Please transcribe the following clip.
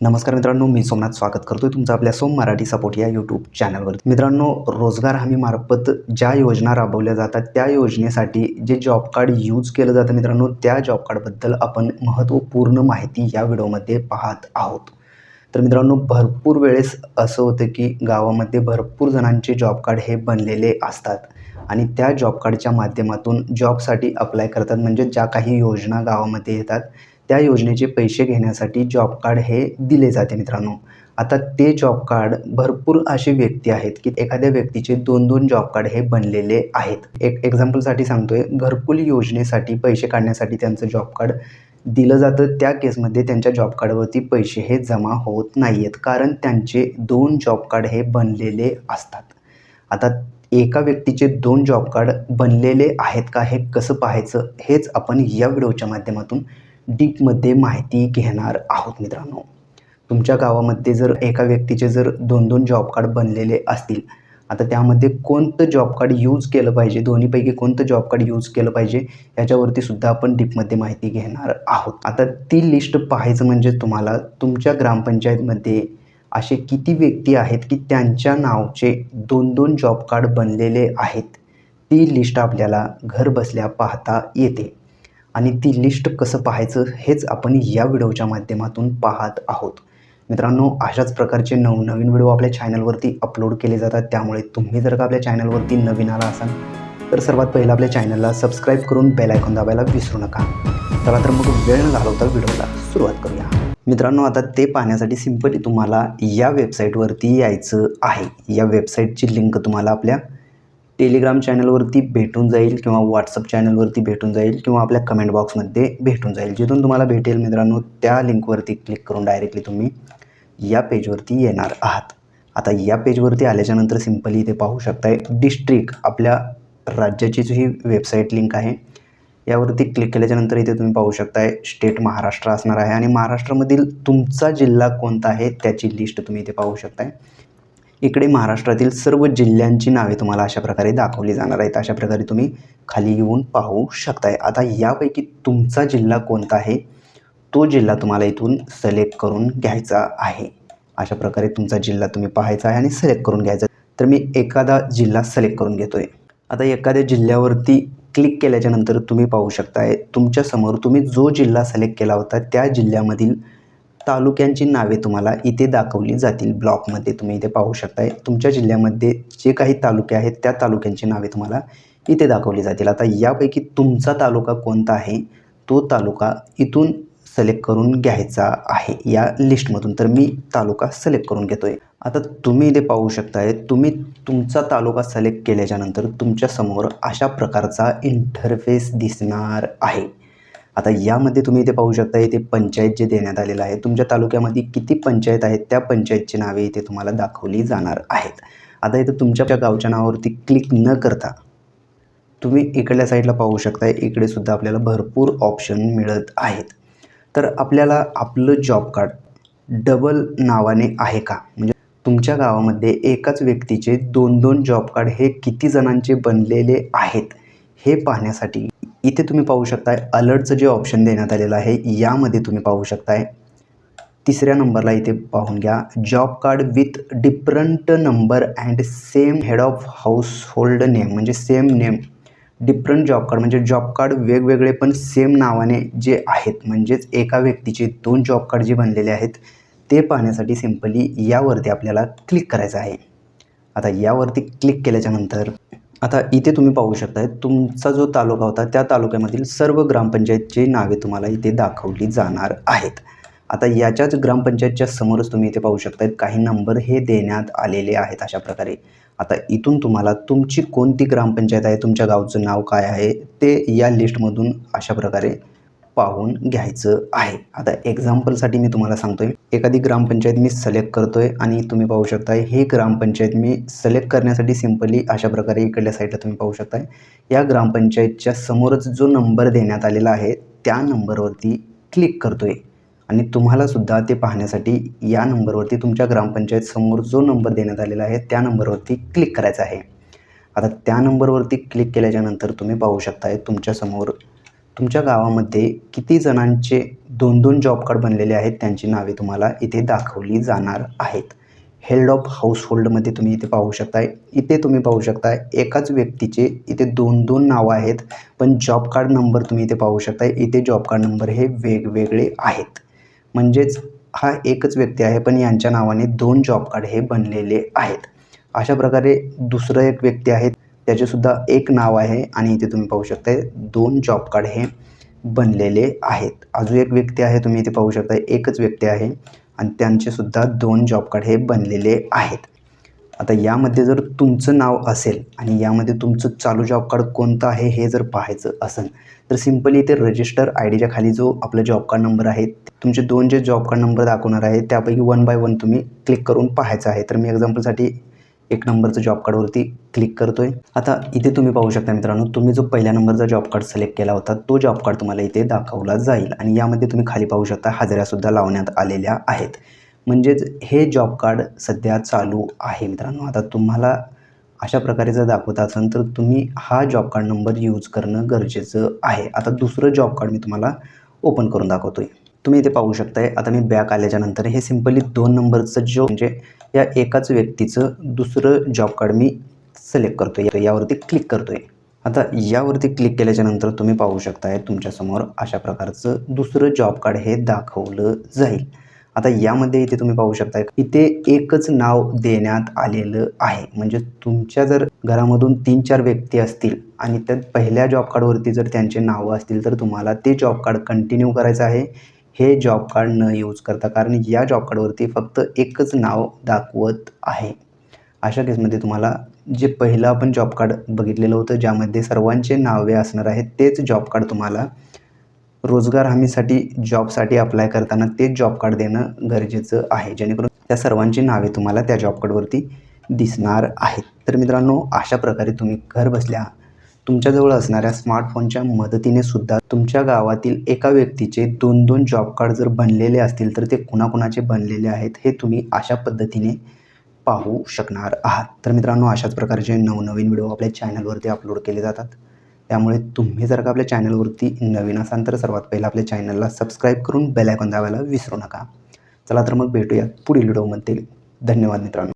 नमस्कार मित्रांनो मी सोमनाथ स्वागत करतोय तुमचं आपल्या सोम मराठी सपोर्ट या यूट्यूब चॅनलवर मित्रांनो रोजगार हमीमार्फत ज्या योजना राबवल्या जातात त्या योजनेसाठी जे जॉब कार्ड यूज केलं जातं मित्रांनो त्या जॉब कार्डबद्दल आपण महत्त्वपूर्ण माहिती या व्हिडिओमध्ये पाहत आहोत. तर मित्रांनो भरपूर वेळेस असं होतं की गावामध्ये भरपूर जणांचे जॉब कार्ड हे बनलेले असतात आणि त्या जॉब कार्डच्या माध्यमातून जॉबसाठी अप्लाय करतात. म्हणजे ज्या काही योजना गावामध्ये येतात त्या योजनेचे पैसे घेण्यासाठी जॉब कार्ड हे दिले जाते मित्रांनो. आता ते जॉब कार्ड भरपूर असे व्यक्ती आहेत की एखाद्या व्यक्तीचे दोन दोन जॉब कार्ड हे बनलेले आहेत. एक एक्झाम्पलसाठी सांगतोय घरकुल योजनेसाठी पैसे काढण्यासाठी त्यांचं जॉब कार्ड दिलं जातं. त्या केसमध्ये त्यांच्या जॉब कार्डवरती पैसे हे जमा होत नाही आहेत कारण त्यांचे दोन जॉब कार्ड हे बनलेले असतात. आता एका व्यक्तीचे दोन जॉब कार्ड बनलेले आहेत का हे कसं पाहायचं हेच आपण या व्हिडिओच्या माध्यमातून डीपमध्ये माहिती घेणार आहोत मित्रांनो. तुमच्या गावामध्ये जर एका व्यक्तीचे जर दोन दोन जॉब कार्ड बनलेले असतील आता त्यामध्ये कोणतं जॉब कार्ड यूज केलं पाहिजे? दोन्हीपैकी कोणतं जॉब कार्ड यूज केलं पाहिजे? याच्यावरती सुद्धा आपण डीपमध्ये माहिती घेणार आहोत. आता ती लिस्ट पाहायचं म्हणजे तुम्हाला तुमच्या ग्रामपंचायतमध्ये असे किती व्यक्ती आहेत की त्यांच्या नावचे दोन दोन जॉब कार्ड बनलेले आहेत? ती लिस्ट आपल्याला घर बसल्या पाहता येते. आणि ती लिस्ट कसं पाहायचं हेच आपण या व्हिडिओच्या माध्यमातून पाहत आहोत. मित्रांनो अशाच प्रकारचे नवनवीन व्हिडिओ आपल्या चॅनलवरती अपलोड केले जातात. त्यामुळे तुम्ही जर का आपल्या चॅनलवरती नवीन आला असाल तर सर्वात पहिलं आपल्या चॅनलला सबस्क्राईब करून बेल आयकॉन दाबायला विसरू नका. चला तर मग वेळ न घालवता व्हिडिओला सुरुवात करूया. मित्रांनो आता ते पाहण्यासाठी सिम्पली तुम्हाला या वेबसाईटवरती यायचं आहे. या वेबसाईटची लिंक तुम्हाला आपल्या टेलिग्राम चॅनलवरती भेटून जाईल किंवा व्हॉट्सअप चॅनलवरती भेटून जाईल किंवा आपल्या कमेंट बॉक्समध्ये भेटून जाईल. जिथून तुम्हाला भेटेल मित्रांनो त्या लिंकवरती क्लिक करून डायरेक्टली तुम्ही या पेजवरती येणार आहात. आता या पेजवरती आल्याच्यानंतर सिम्पली इथे पाहू शकताय डिस्ट्रिक्ट आपल्या राज्याची जी ही वेबसाईट लिंक आहे यावरती क्लिक केल्याच्यानंतर इथे तुम्ही पाहू शकताय स्टेट महाराष्ट्र असणार आहे. आणि महाराष्ट्रामधील तुमचा जिल्हा कोणता आहे त्याची लिस्ट तुम्ही इथे पाहू शकताय. इकडे महाराष्ट्रातील सर्व जिल्ह्यांची नावे तुम्हाला अशा प्रकारे दाखवली जाणार आहेत. अशा प्रकारे तुम्ही खाली येऊन पाहू शकताय. आता यापैकी तुमचा जिल्हा कोणता आहे? तो जिल्हा तुम्हाला इथून सिलेक्ट करून घ्यायचा आहे. अशा प्रकारे तुमचा जिल्हा तुम्ही पाहायचा आहे आणि सिलेक्ट करून घ्यायचा तर मी एखादा जिल्हा सिलेक्ट करून घेतो आहे आता एखाद्या जिल्ह्यावरती क्लिक केल्याच्यानंतर तुम्ही पाहू शकताय तुमच्यासमोर तुम्ही जो जिल्हा सिलेक्ट केला होता त्या जिल्ह्यामधील तालुक्यांची नावे तुम्हाला इथे दाखवली जातील ब्लॉकमध्ये. तुम्ही इथे पाहू शकताय. तुमच्या जिल्ह्यामध्ये जे काही तालुके आहेत त्या तालुक्यांची नावे तुम्हाला इथे दाखवली जातील. आता यापैकी तुमचा तालुका कोणता आहे? तो तालुका इथून सिलेक्ट करून घ्यायचा आहे या लिस्टमधून तर मी तालुका सिलेक्ट करून घेतो आहे आता तुम्ही इथे पाहू शकताय तुम्ही तुमचा तालुका सिलेक्ट केल्याच्यानंतर तुमच्यासमोर अशा प्रकारचा इंटरफेस दिसणार आहे. आता यामध्ये तुम्ही इथे पाहू शकता इथे पंचायत जे देण्यात आलेलं आहे तुमच्या तालुक्यामध्ये किती पंचायत आहेत त्या पंचायतची नावे इथे तुम्हाला दाखवली जाणार आहेत. आता इथं तुमच्या गावच्या नावावरती क्लिक न करता तुम्ही इकडल्या साईडला पाहू शकता इकडे सुद्धा आपल्याला भरपूर ऑप्शन मिळत आहेत. तर आपल्याला आपलं जॉब कार्ड डबल नावाने आहे का? म्हणजे तुमच्या गावामध्ये एकाच व्यक्तीचे दोन दोन जॉब कार्ड हे किती जणांचे बनलेले आहेत हे पाहण्यासाठी इथे तुम्ही पाहू शकताय अलर्टचं जे ऑप्शन देण्यात आलेलं आहे यामध्ये तुम्ही पाहू शकताय. तिसऱ्या नंबरला इथे पाहून घ्या. Job card with different number and same head of household name म्हणजे same name different job card म्हणजे जॉब कार्ड वेगवेगळे पण सेम नावाने जे आहेत म्हणजेच एका व्यक्तीचे दोन जॉब कार्ड जे बनलेले आहेत ते पाहण्यासाठी सिम्पली यावरती आपल्याला क्लिक करायचं आहे. आता यावरती क्लिक केल्याच्यानंतर आता इथे तुम्ही पाहू शकताय तुमचा जो तालुका होता त्या तालुक्यामधील सर्व ग्रामपंचायतची नावे तुम्हाला इथे दाखवली जाणार आहेत. आता याच्याच ग्रामपंचायतच्या समोरच तुम्ही इथे पाहू शकताय काही नंबर हे देण्यात आलेले आहेत अशा प्रकारे. आता इथून तुम्हाला तुमची कोणती ग्रामपंचायत आहे तुमच्या गावचं नाव काय आहे ते या लिस्टमधून अशा प्रकारे पाहून घ्यायचं आहे. आता एक्झाम्पलसाठी मी तुम्हाला सांगतो आहे एखादी ग्रामपंचायत मी सिलेक्ट करतो आहे आणि तुम्ही पाहू शकताय ही ग्रामपंचायत मी सिलेक्ट करण्यासाठी सिम्पली अशा प्रकारे इकडल्या साईडला तुम्ही पाहू शकताय. या ग्रामपंचायतच्या समोरच जो नंबर देण्यात आलेला आहे त्या नंबरवरती क्लिक करतो आहे आणि तुम्हालासुद्धा ते पाहण्यासाठी या नंबरवरती तुमच्या ग्रामपंचायत समोर जो नंबर देण्यात आलेला आहे त्या नंबरवरती क्लिक करायचा आहे. आता त्या नंबरवरती क्लिक केल्याच्यानंतर तुम्ही पाहू शकताय तुमच्यासमोर तुमच्या गावामध्ये किती जणांचे दोन दोन जॉब कार्ड बनलेले आहेत? त्यांची नावे तुम्हाला इथे दाखवली जाणार आहेत. हेल्ड ऑफ हाऊसहोल्डमध्ये तुम्ही इथे पाहू शकताय. इथे तुम्ही पाहू शकताय एकाच व्यक्तीचे इथे दोन दोन नावं आहेत पण जॉब कार्ड नंबर तुम्ही इथे पाहू शकताय. इथे जॉब कार्ड नंबर हे वेगवेगळे आहेत. म्हणजेच हा एकच व्यक्ती आहे पण यांच्या नावाने दोन जॉब कार्ड हे बनलेले आहेत. अशा प्रकारे दुसरं एक व्यक्ती आहे त्याचेसुद्धा एक नाव आहे आणि इथे तुम्ही पाहू शकताय दोन जॉब कार्ड हे बनलेले आहेत. अजून एक व्यक्ती आहे तुम्ही इथे पाहू शकता एकच व्यक्ती आहे आणि त्यांचेसुद्धा दोन जॉब कार्ड हे बनलेले आहेत. आता यामध्ये जर तुमचं नाव असेल आणि यामध्ये तुमचं चालू जॉब कार्ड कोणतं आहे हे जर पाहायचं असेल तर सिम्पली इथे रजिस्टर आय डीच्या खाली जो आपला जॉब कार्ड नंबर आहे तुमचे दोन जे जॉब कार्ड नंबर दाखवणार आहे त्यापैकी वन बाय वन तुम्ही क्लिक करून पाहायचं आहे. तर मी एक्झाम्पलसाठी एक नंबरचं जॉब कार्डवरती क्लिक करतो आहे आता इथे तुम्ही पाहू शकता मित्रांनो तुम्ही जो पहिल्या नंबरचा जॉब कार्ड सिलेक्ट केला होता तो जॉब कार्ड तुम्हाला इथे दाखवला जाईल. आणि यामध्ये तुम्ही खाली पाहू शकता हजेऱ्यासुद्धा लावण्यात आलेल्या आहेत. म्हणजेच हे जॉब कार्ड सध्या चालू आहे मित्रांनो. आता तुम्हाला अशा प्रकारे जर दाखवत असाल तर तुम्ही हा जॉब कार्ड नंबर यूज करणं गरजेचं आहे. आता दुसरं जॉब कार्ड मी तुम्हाला ओपन करून दाखवतो आहे तुम्ही इथे पाहू शकताय. आता मी बॅक आल्याच्यानंतर हे सिम्पली दोन नंबरचं जो म्हणजे या एकाच व्यक्तीचं दुसरं जॉब कार्ड मी सिलेक्ट करतो आहे यावरती क्लिक करतो आहे आता यावरती क्लिक केल्याच्यानंतर तुम्ही पाहू शकताय तुमच्यासमोर अशा प्रकारचं दुसरं जॉब कार्ड हे दाखवलं जाईल. आता यामध्ये इथे तुम्ही पाहू शकताय इथे एकच नाव देण्यात आलेलं आहे. म्हणजे तुमच्या जर घरामधून तीन चार व्यक्ती असतील आणि त्यात पहिल्या जॉब कार्डवरती जर त्यांचे नावं असतील तर तुम्हाला ते जॉब कार्ड कंटिन्यू करायचं आहे. हे जॉब कार्ड न यूज करता कारण या जॉब कार्डवरती फक्त एकच नाव दाखवत आहे. अशा केसमध्ये तुम्हाला जे पहिलं आपण जॉब कार्ड बघितलेलं होतं ज्यामध्ये सर्वांचे नावे असणार आहेत तेच जॉब कार्ड तुम्हाला रोजगार हमीसाठी जॉबसाठी अप्लाय करताना तेच जॉब कार्ड देणं गरजेचं आहे. जेणेकरून त्या सर्वांची नावे तुम्हाला त्या जॉब कार्डवरती दिसणार आहेत. तर मित्रांनो अशा प्रकारे तुम्ही घर बसल्या तुमच्याजवळ असणाऱ्या स्मार्टफोनच्या मदतीने सुद्धा तुमच्या गावातील एका व्यक्तीचे दोन दोन जॉब कार्ड जर बनलेले असतील तर ते कुणाकुणाचे बनलेले आहेत हे तुम्ही अशा पद्धतीने पाहू शकणार आहात. तर मित्रांनो अशाच प्रकारचे नवनवीन व्हिडिओ आपल्या चॅनलवरती अपलोड केले जातात. त्यामुळे तुम्ही जर का आपल्या चॅनलवरती नवीन असाल तर सर्वात पहिलं आपल्या चॅनलला सबस्क्राईब करून बेल आयकॉन दाबायला विसरू नका. चला तर मग भेटूयात पुढील व्हिडिओमध्ये धन्यवाद मित्रांनो.